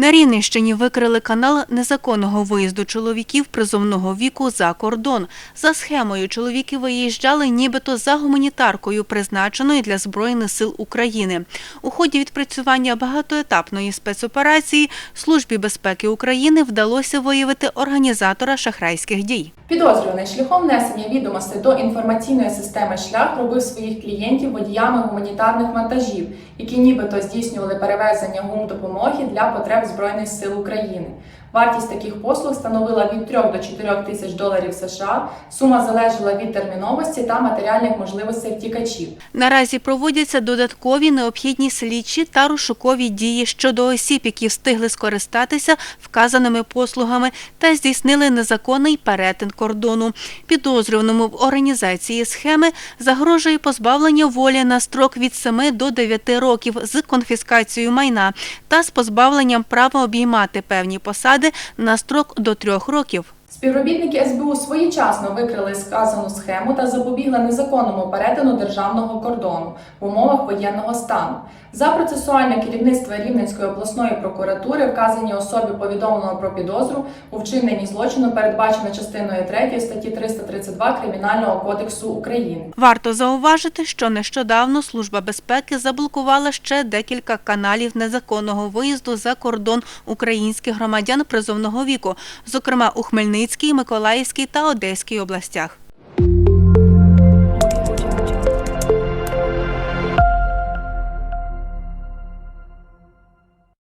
На Рівненщині викрили канал незаконного виїзду чоловіків призовного віку за кордон. За схемою чоловіки виїжджали нібито за гуманітаркою, призначеною для Збройних сил України. У ході відпрацювання багатоетапної спецоперації Службі безпеки України вдалося виявити організатора шахрайських дій. Підозрюваний шляхом внесення відомостей до інформаційної системи шлях робив своїх клієнтів водіями гуманітарних вантажів, які нібито здійснювали перевезення гум допомоги для потреб Збройних сил України. Вартість таких послуг становила від 3 до 4 тисяч доларів США. Сума залежала від терміновості та матеріальних можливостей втікачів. Наразі проводяться додаткові необхідні слідчі та розшукові дії щодо осіб, які встигли скористатися вказаними послугами та здійснили незаконний перетин кордону. Підозрюваному в організації схеми загрожує позбавлення волі на строк від 7 до 9 років з конфіскацією майна та з позбавленням права обіймати певні посади на строк до трьох років. Співробітники СБУ своєчасно викрили сказану схему та запобігли незаконному перетину державного кордону в умовах воєнного стану. За процесуальне керівництво Рівненської обласної прокуратури вказаній особі повідомлено про підозру у вчиненні злочину, передбачено частиною 3 статті 332 Кримінального кодексу України. Варто зауважити, що нещодавно Служба безпеки заблокувала ще декілька каналів незаконного виїзду за кордон українських громадян призовного віку, зокрема у Хмельницькій, Миколаївській та Одеській областях.